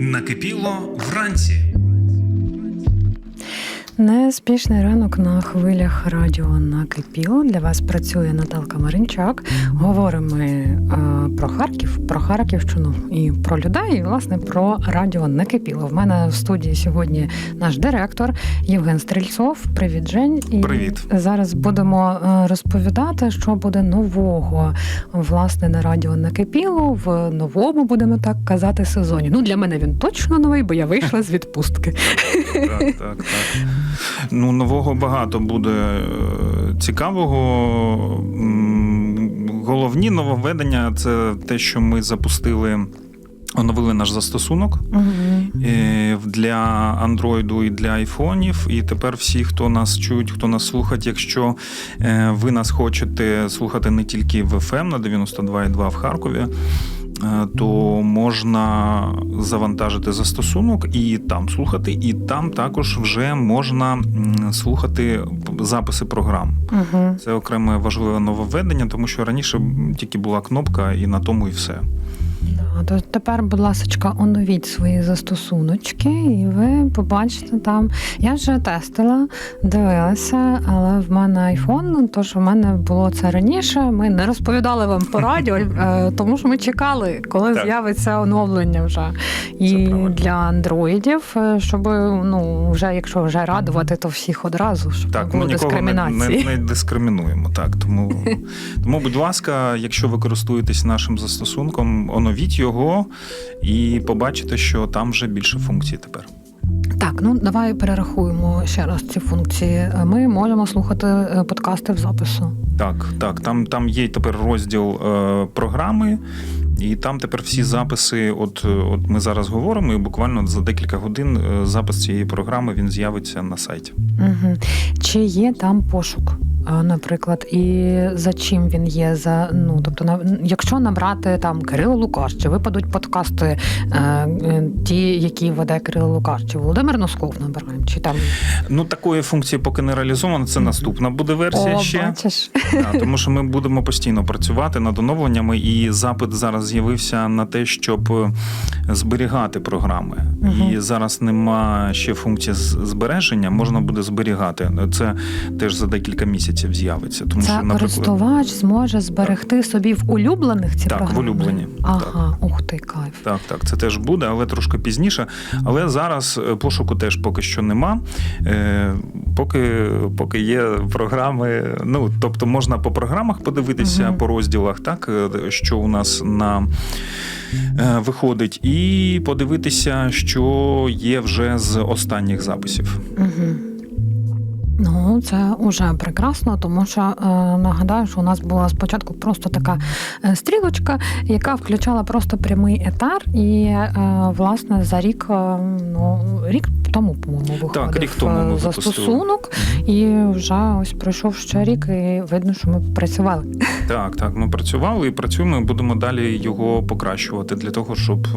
Накипіло вранці. Неспішний ранок на хвилях радіо накипіло. Для вас працює Наталка Маринчак. Говоримо ми е, про Харків, про Харківщину і про людей, і власне про радіо накипіло. В мене в студії сьогодні наш директор Євген Стрільцов. Привіт, Жень. І Привіт. зараз будемо е, розповідати, що буде нового власне на радіо накипіло в новому, будемо так казати, сезоні. Ну для мене він точно новий, бо я вийшла з відпустки. Так, так, так. Ну, нового багато буде е, цікавого. Головні нововведення це те, що ми запустили. Оновили наш застосунок е, для Андроїду і для айфонів. І тепер всі, хто нас чують, хто нас слухать, якщо е, ви нас хочете слухати не тільки в FM на 92,2 в Харкові, то можна завантажити застосунок і там слухати, і там також вже можна слухати записи програм. Угу. Це окреме важливе нововведення, тому що раніше тільки була кнопка, і на тому і все. То тепер, будь ласка, оновіть свої застосуночки, і ви побачите там. Я вже тестила, дивилася, але в мене айфон, тож в мене було це раніше. Ми не розповідали вам по радіо, е, тому що ми чекали, коли Так. з'явиться оновлення вже. І для андроїдів, е, щоб ну вже якщо вже радувати, то всіх одразу, щоб Так, не було ми нікого не, дискримінації. не, не дискримінуємо. Так, тому, тому, будь ласка, якщо ви користуєтесь нашим застосунком, оновіть його і побачите, що там вже більше функцій тепер. Так, ну давай перерахуємо ще раз ці функції. Ми можемо слухати е, подкасти в запису. Так, так, там, там є тепер розділ е, програми, і там тепер всі записи. От, е, от ми зараз говоримо, і буквально за декілька годин е, запис цієї програми він з'явиться на сайті. Угу. Чи є там пошук, наприклад, і за чим він є? За ну тобто, на якщо набрати там Кирило Лукаш, чи випадуть подкасти е, е, ті, які веде Кирило Лукаш, чи Володимир Носков набираємо, чи там Ну, такої функції поки не реалізовано. Це наступна буде версія О, ще. бачиш. Да, тому що ми будемо постійно працювати над оновленнями, і запит зараз з'явився на те, щоб е, зберігати програми. Мгм. І зараз нема ще функції збереження, можна буде зберігати. Це теж за декілька місяців з'явиться. Тому Це що, наприклад, користувач зможе зберегти собі в улюблених ці Так, в улюблені. Ага, ух ти, кайф. Так, так, це теж буде, але трошки пізніше. Але зараз е, пошуку теж поки що нема. Е, Поки, поки є програми, ну тобто можна по програмах подивитися, Мгм. по розділах, так е, що у нас на е, виходить, і подивитися, що є вже з останніх записів. Угу. Ну, це вже прекрасно, тому що е, нагадаю, що у нас була спочатку просто така е, стрілочка, яка включала просто прямий етар, і е, власне за рік, ну рік тому, по-моєму, виходив рік тому ми застосунок, і вже ось пройшов ще рік, і видно, що ми працювали. Так, так, ми працювали і працюємо. і Будемо далі його покращувати для того, щоб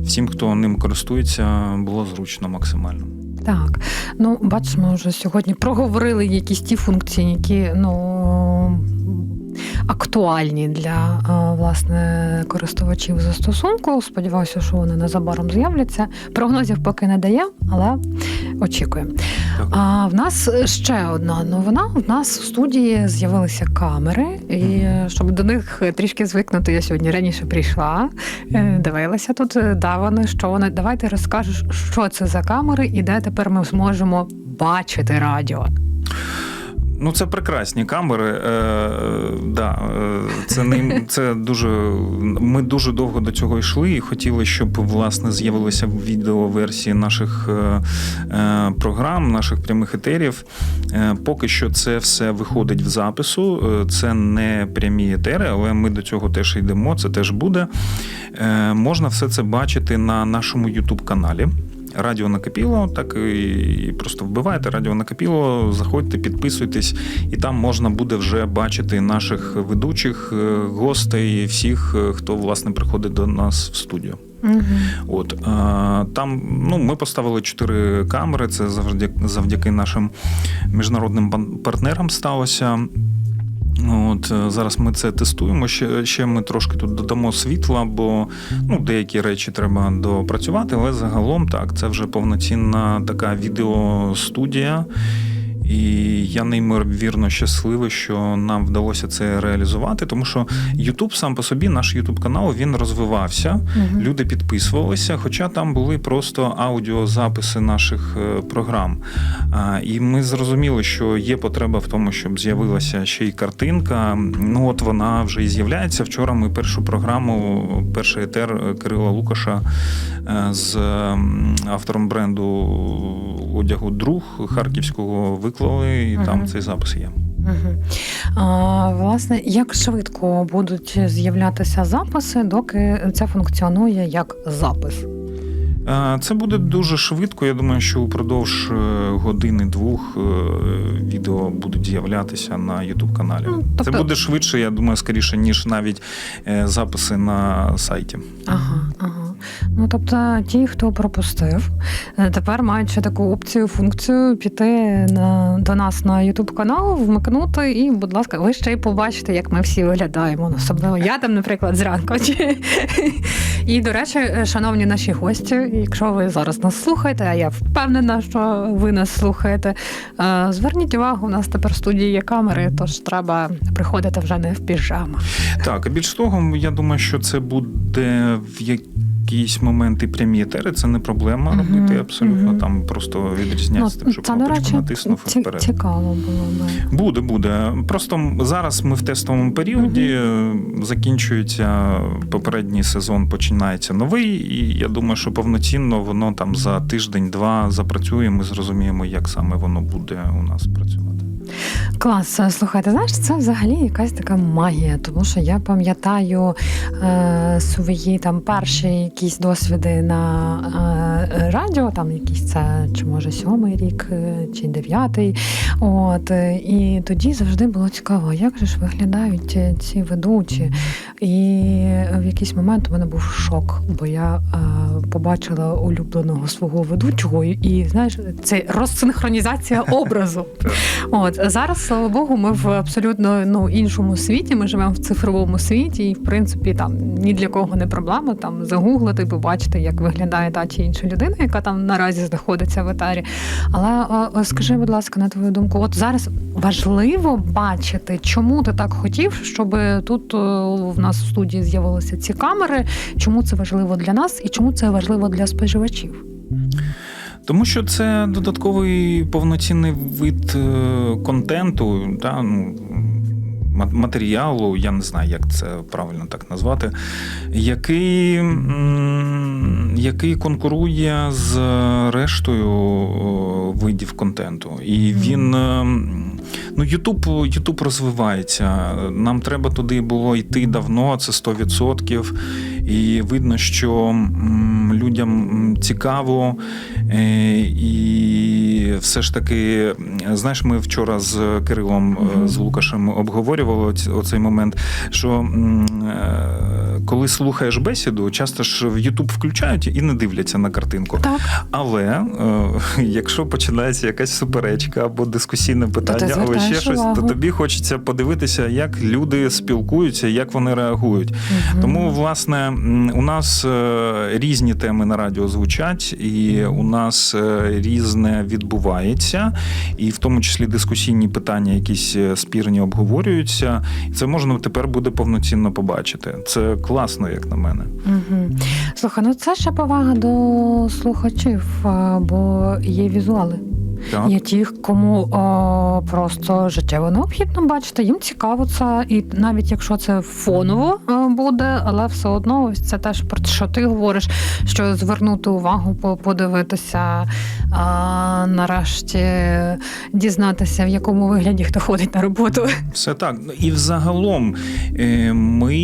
всім, хто ним користується, було зручно максимально. Так, ну бачимо, вже сьогодні проговорили якісь ті функції, які ну актуальні для е, власне користувачів застосунку. Сподіваюся, що вони незабаром з'являться. Прогнозів поки не дає, але очікуємо. А в нас ще одна новина. В нас в студії з'явилися камери, і щоб до них трішки звикнути, я сьогодні раніше прийшла, е, дивилася тут, е, да, вони що вони. Давайте розкажеш, що це за камери і де тепер ми зможемо бачити радіо. Ну, це прекрасні камери. Е, да, е, це не це дуже. Ми дуже довго до цього йшли і хотіли, щоб власне з'явилися відеоверсії наших е, е, програм, наших прямих етерів. Е, поки що це все виходить в запису. Е, Це не прямі етери, але ми до цього теж йдемо. Це теж буде. Е, можна все це бачити на нашому youtube каналі Радіо Накипіло, так і просто вбивайте Радіо Накипіло, заходьте, підписуйтесь, і там можна буде вже бачити наших ведучих, е, гостей, всіх, е, хто власне приходить до нас в студію. Угу. От там ну, ми поставили чотири камери. Це завдяки, завдяки нашим міжнародним партнерам сталося. От е, зараз ми це тестуємо. Ще, ще ми трошки тут додамо світла, бо ну, деякі речі треба допрацювати, але загалом так, це вже повноцінна така відеостудія. І я неймовірно щасливий, що нам вдалося це реалізувати, тому що YouTube сам по собі, наш YouTube канал, він розвивався. Мгм. Люди підписувалися, хоча там були просто аудіозаписи наших е, програм. І ми зрозуміли, що є потреба в тому, щоб з'явилася ще й картинка. Ну от вона вже і з'являється. Вчора ми першу програму, перший етер Кирила Лукаша е, з автором бренду одягу друг харківського виклали, і там цей запис є. Мгм. А, власне, як швидко будуть з'являтися записи, доки це функціонує як запис? Це буде дуже швидко. Я думаю, що упродовж е, години-двох е, відео будуть з'являтися на youtube каналі. Ну, тобто- Це буде швидше, я думаю, скоріше, ніж навіть е, записи на сайті. Ага, ага. Ну тобто, ті, хто пропустив, е, тепер мають ще таку опцію, функцію піти на до нас на Ютуб канал, вмикнути, і, будь ласка, ви ще й побачите, як ми всі виглядаємо. Особливо я там, наприклад, зранку. І, до речі, шановні наші гості, якщо ви зараз нас слухаєте, а я впевнена, що ви нас слухаєте. е, Зверніть увагу, у нас тепер в студії є камери, тож треба приходити вже не в піжамах. Так, більш того, я думаю, що це буде в якийсь момент і прямі етери. Це не проблема Мгм, робити абсолютно. мгм. Там просто відрізняється тим, що це, до кнопочку речі, натиснув ці- вперед. цікаво було би. Буде, буде. Просто зараз ми в тестовому періоді. е, Закінчується попередній сезон, починається новий, і я думаю, що повноцінно воно там за тиждень-два запрацює. Ми зрозуміємо, як саме воно буде у нас працювати. Клас, слухайте, знаєш, це взагалі якась така магія, тому що я пам'ятаю е, свої там перші якісь досвіди на е, радіо, там якісь це чи може сьомий рік, е, чи дев'ятий. От е, і тоді завжди було цікаво, як же ж виглядають е, ці ведучі. І в якийсь момент у мене був шок, бо я е, побачила улюбленого свого ведучого, і, знаєш, це розсинхронізація образу. От зараз, слава Богу, ми в абсолютно ну іншому світі. Ми живемо в цифровому світі, і в принципі там ні для кого не проблема там загуглити, побачити, як виглядає та чи інша людина, яка там наразі знаходиться в етері. Але скажи, будь ласка, на твою думку, от зараз важливо бачити, чому ти так хотів, щоб тут е, в нас в студії з'явилися ці камери, чому це важливо для нас і чому це важливо для споживачів? Тому що це додатковий повноцінний вид е, контенту, та, ну, матеріалу, я не знаю, як це правильно так назвати, який, який конкурує з рештою видів контенту. І він. Ну, Ютуб, Ютуб розвивається. Нам треба туди було йти давно, це 100%. І видно, що людям цікаво. Е, І все ж таки, знаєш, ми вчора з Кирилом, е, з Лукашем обговорювали оцей момент, що е, коли слухаєш бесіду, часто ж в Ютуб включають і не дивляться на картинку. Так, Але якщо починається якась суперечка або дискусійне питання, або ще щось, то тобі хочеться подивитися, як люди спілкуються, як вони реагують. Мгм. Тому, власне, у нас е, різні теми на радіо звучать, і у нас е, різне відбувається, і в тому числі дискусійні питання, якісь е, спірні обговорюються. І це можна тепер буде повноцінно побачити. Це класно, як на мене. Угу. Слухай, ну це ще повага до слухачів, бо є візуали. Так. Є ті, кому о, просто життєво необхідно бачити, їм цікаво це, і навіть якщо це фоново е, буде, але все одно ось це теж про те, що ти говориш, що звернути увагу, подивитися, а, нарешті дізнатися, в якому вигляді хто ходить на роботу. Все так. Ну, І взагалом е, ми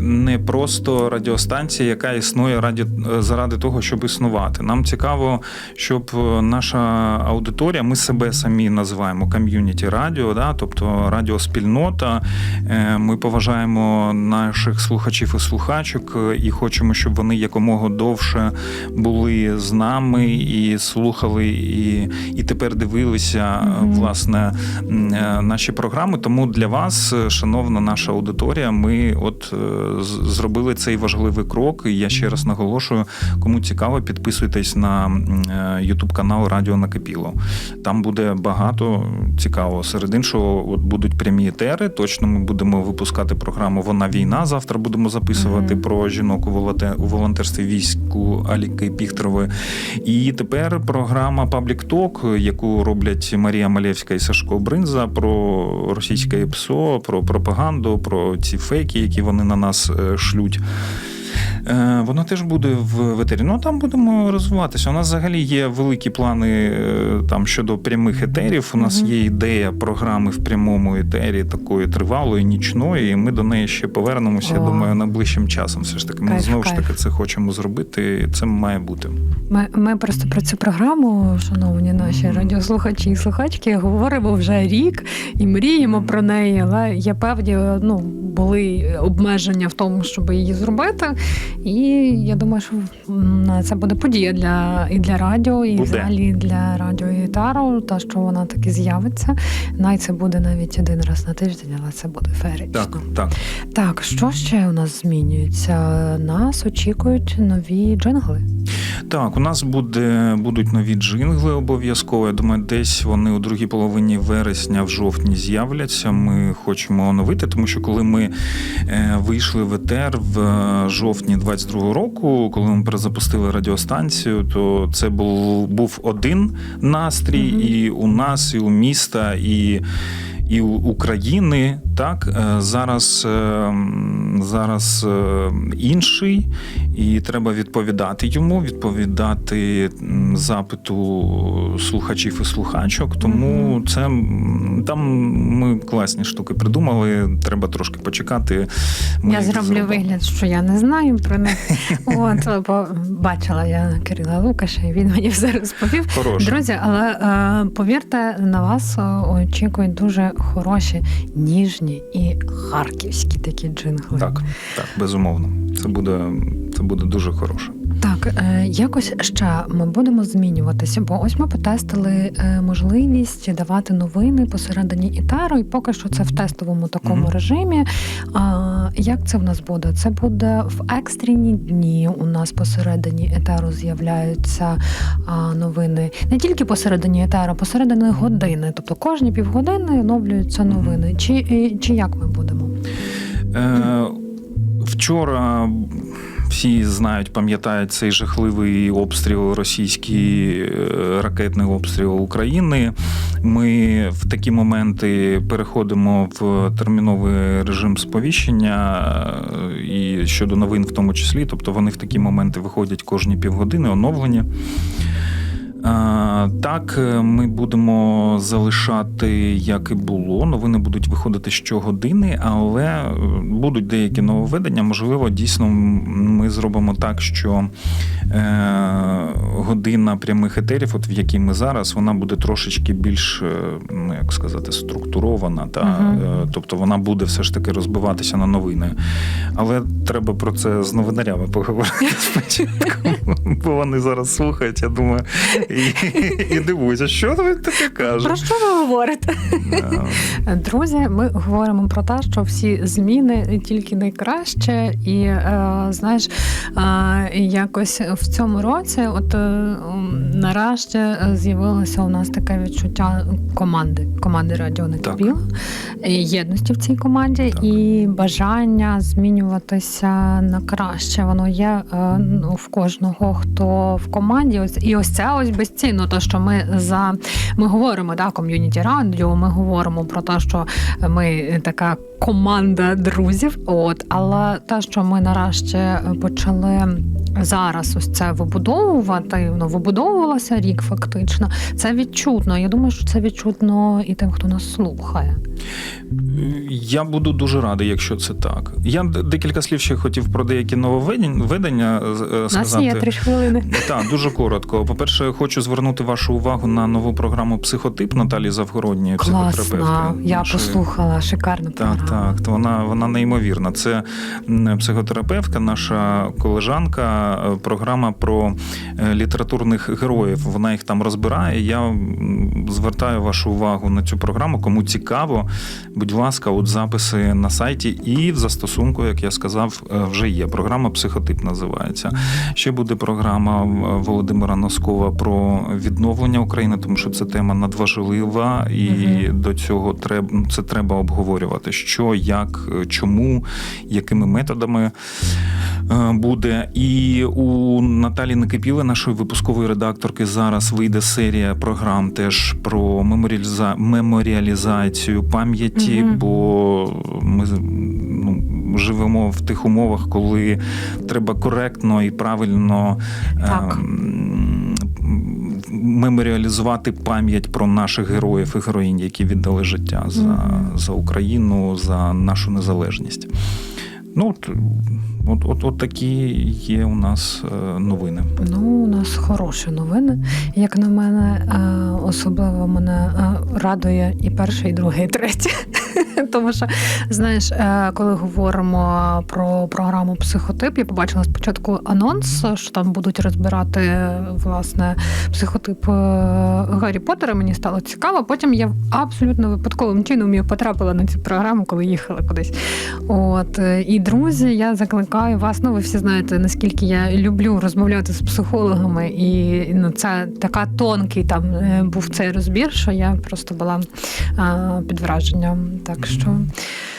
не просто радіостанція, яка існує раді, заради того, щоб існувати. Нам цікаво, щоб наша аудиторія аудиторія. Ми себе самі називаємо ком'юніті радіо, да, тобто радіоспільнота. Е, Ми поважаємо наших слухачів і слухачок і хочемо, щоб вони якомога довше були з нами і слухали, і, і тепер дивилися Мгм. власне е, наші програми. Тому для вас, шановна наша аудиторія, ми от е, зробили цей важливий крок. І я ще раз наголошую, кому цікаво, підписуйтесь на YouTube канал Радіо Накипіло. Там буде багато цікавого. Серед іншого, от будуть прямі етери. Точно ми будемо випускати програму Вона війна. Завтра будемо записувати Мгм. про жінок у волонтерстві війську Аліки Піхтерової. І тепер програма Public Talk, яку роблять Марія Малєвська і Сашко Бринза про російське ПСО, про пропаганду, про ці фейки, які вони на нас е, шлють. Е, Воно теж буде в етері. Ну а там будемо розвиватися. У нас взагалі є великі плани е, там щодо прямих етерів. У нас є ідея програми в прямому етері, такої тривалої, нічної. І ми до неї ще повернемося. Я думаю, найближчим часом. Все ж таки, ми Кайф, знову ж таки це хочемо зробити. і Це має бути. Ми, ми просто про цю програму, шановні наші радіослухачі і слухачки, говоримо вже рік і мріємо про неї, але є певні ну, були обмеження в тому, щоб її зробити. І я думаю, що це буде подія для і для радіо, і Буде. взагалі для радіо і тару, та що вона таки з'явиться. Навіть це буде навіть один раз на тиждень, але це буде феєрично. Так, так. Так, що ще у нас змінюється? Нас очікують нові джингли. Так, у нас буде, будуть нові джингли обов'язково. Я думаю, десь вони у другій половині вересня, в жовтні з'являться. Ми хочемо оновити, тому що коли ми е, вийшли в ЕТР в е, жовтні 22-го року, коли ми перезапустили радіостанцію, то це був, був один настрій Мгм. і у нас, і у міста, і. І у України так Е, зараз, е, зараз е, інший, і треба відповідати йому, відповідати запиту слухачів і слухачок. Тому це там ми класні штуки придумали. Треба трошки почекати. Ми я зроблю зробимо. вигляд, що я не знаю про них. От бо бачила я Кирила Лукаша, і він мені все розповів. Хороше. Друзі, але повірте, на вас очікують дуже хороші, ніжні і харківські такі джингли. Так, так, безумовно. Це буде, це буде дуже хороше. Так, е, якось ще ми будемо змінюватися, бо ось ми потестили е, можливість давати новини посередині етару, і поки що це в тестовому такому Мгм. режимі. А, як це в нас буде? Це буде в екстрені дні. У нас посередині етеру з'являються новини не тільки посередині етеру, а посередині години. Тобто кожні півгодини оновлюються новини. Чи, чи як ми будемо? Е, вчора всі знають, пам'ятають цей жахливий обстріл, російський е, ракетний обстріл України. Ми в такі моменти переходимо в терміновий режим сповіщення е, і щодо новин, в тому числі. Тобто вони в такі моменти виходять кожні півгодини, оновлені. А, Так, е, ми будемо залишати, як і було. Новини будуть виходити щогодини, але е, будуть деякі нововведення. Можливо, дійсно ми зробимо так, що е, година прямих етерів, от в якій ми зараз, вона буде трошечки більш, е, ну як сказати, структурована. Та, е, тобто вона буде все ж таки розбиватися на новини. Але треба про це з новинарями поговорити спочатку, бо вони зараз слухають, я думаю, і, і дивуються, що ви таке Про що ви говорите? Друзі, ми говоримо про те, що всі зміни тільки найкраще, і е, знаєш, е, якось в цьому році, от е, нарешті з'явилося у нас таке відчуття команди, команди радіо і єдності в цій команді, Так. і бажання змінюватися на краще. Воно є е, ну, в кожного, хто в команді. І ось це ось безцінно. То що ми за ми говоримо да, ком'юніті радіо, ми говоримо про те, що ми така команда друзів. От, але те, що ми нарешті почали зараз ось це вибудовувати, воно вибудовувалося рік, фактично. Це відчутно. Я думаю, що це відчутно і тим, хто нас слухає. Я буду дуже радий, якщо це так. Я декілька слів ще хотів про деякі нововведення е, нас сказати. є три хвилини. Так, дуже коротко. По-перше, хочу звернути вашу увагу на нову програму Психотип Наталії Завгородньої, Класна. Я нашої. послухала шикарну Так, так, то вона, вона неймовірна. Це психотерапевтка, наша колежанка, е, програма про е, літературних героїв. Вона їх там розбирає. Я звертаю вашу увагу на цю програму. Кому цікаво, будь ласка, от записи на сайті і в застосунку, як я сказав, е, вже є. Програма Психотип називається. Ще буде програма е, Володимира Носкова про відновлення України, тому що це тема надважлива, і Мгм. до цього треба це треба обговорювати. Що, як, е, чому, якими методами буде. І у Наталі Никипіли, нашої випускової редакторки, зараз вийде серія програм теж про меморіаліза... меморіалізацію пам'яті, Мгм. бо ми живемо в тих умовах, коли треба коректно і правильно. Так. ем, Меморіалізувати пам'ять про наших героїв і героїнь, які віддали життя за, за Україну, за нашу незалежність. Ну, от, от, от, такі є у нас е, новини. Ну, у нас хороші новини. Як на мене, е, особливо мене е, радує і перше, і друге, і третє. Тому що, знаєш, коли говоримо про програму психотип, я побачила спочатку анонс, що там будуть розбирати власне психотип Гаррі Поттера. Мені стало цікаво. Потім я абсолютно випадковим чином я потрапила на цю програму, коли їхала кудись. От і друзі, я закликаю вас. Ну, ви всі знаєте, наскільки я люблю розмовляти з психологами, і ну, це така тонкий там е, був цей розбір, що я просто була а, під враженням. Так що,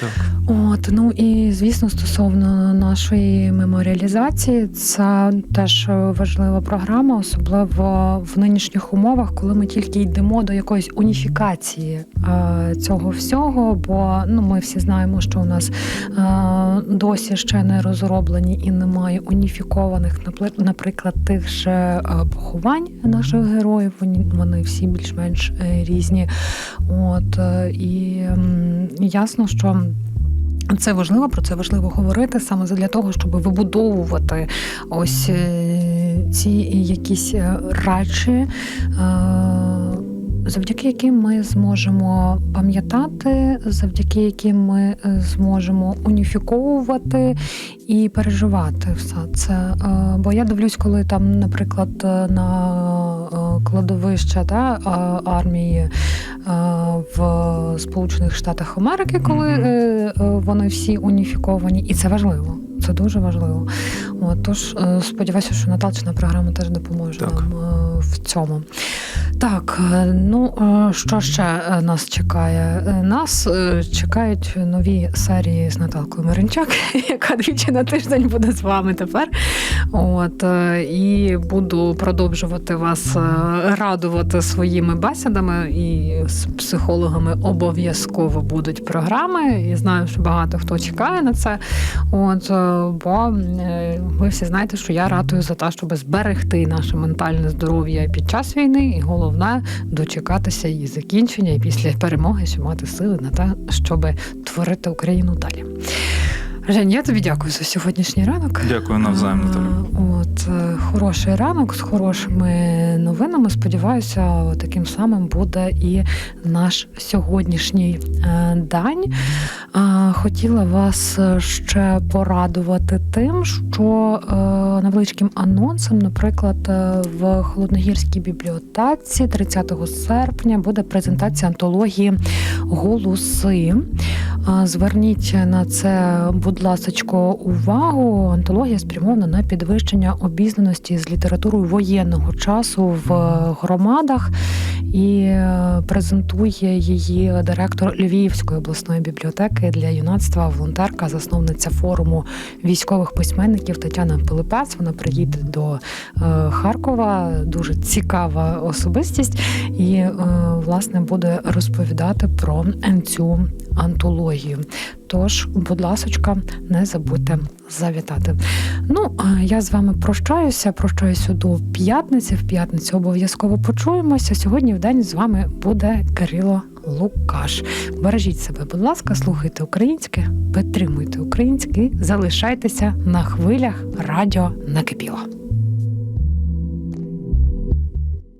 Так. от ну і звісно, стосовно нашої меморіалізації, це теж важлива програма, особливо в нинішніх умовах, коли ми тільки йдемо до якоїсь уніфікації е, цього всього. Бо ну ми всі знаємо, що у нас е, досі ще не розроблені і немає уніфікованих, наприклад, тих же е, поховань наших героїв. Вони, вони всі більш-менш е, різні. От е, і ясно, що. Це важливо, про це важливо говорити саме для того, щоб вибудовувати ось е, ці якісь е, речі, е, завдяки яким ми зможемо пам'ятати, завдяки яким ми зможемо уніфіковувати і переживати все це. Бо я дивлюсь, коли там, наприклад, на кладовища та, армії е, в Сполучених Штатах Америки, коли е, е, вони всі уніфіковані, і це важливо. Це дуже важливо. От, тож сподіваюся, що Наталчина програма теж допоможе Так. нам в цьому. Так, ну що ще нас чекає? Нас чекають нові серії з Наталкою Миринчак, яка двічі на тиждень буде з вами тепер. От е, і буду продовжувати вас е, радувати своїми бесідами, і з психологами обов'язково будуть програми. І знаю, що багато хто чекає на це. От е, бо ви всі знаєте, що я ратую за те, щоб зберегти наше ментальне здоров'я під час війни, і головне дочекатися її закінчення і після перемоги, щоб мати сили на те, щоб творити Україну далі. Жень, я тобі дякую за сьогоднішній ранок. Дякую навзаєм, Наталі. От е, хороший ранок з хорошими новинами. Сподіваюся, таким самим буде і наш сьогоднішній е, день. Хотіла вас ще порадувати тим, що е, невеличким анонсом, наприклад, е, в Холодногірській бібліотеці 30 серпня буде презентація антології Голоси. Зверніть на це, будь ласка, увагу. Антологія спрямована на підвищення обізнаності з літературою воєнного часу в громадах і е, презентує її директор Львівської обласної бібліотеки для юнацтва, волонтерка, засновниця форуму військових письменників Тетяна Пилипець. Вона приїде до е, Харкова. Дуже цікава особистість, і е, власне буде розповідати про цю антологію. Тож, будь ласочка, не забудьте завітати. Ну, я з вами прощаюся. Прощаюся до п'ятниці. В п'ятницю обов'язково почуємося. Сьогодні в день з вами буде Кирило Лукаш. Бережіть себе, будь ласка, слухайте українське, підтримуйте українське, залишайтеся на хвилях радіо накипіло.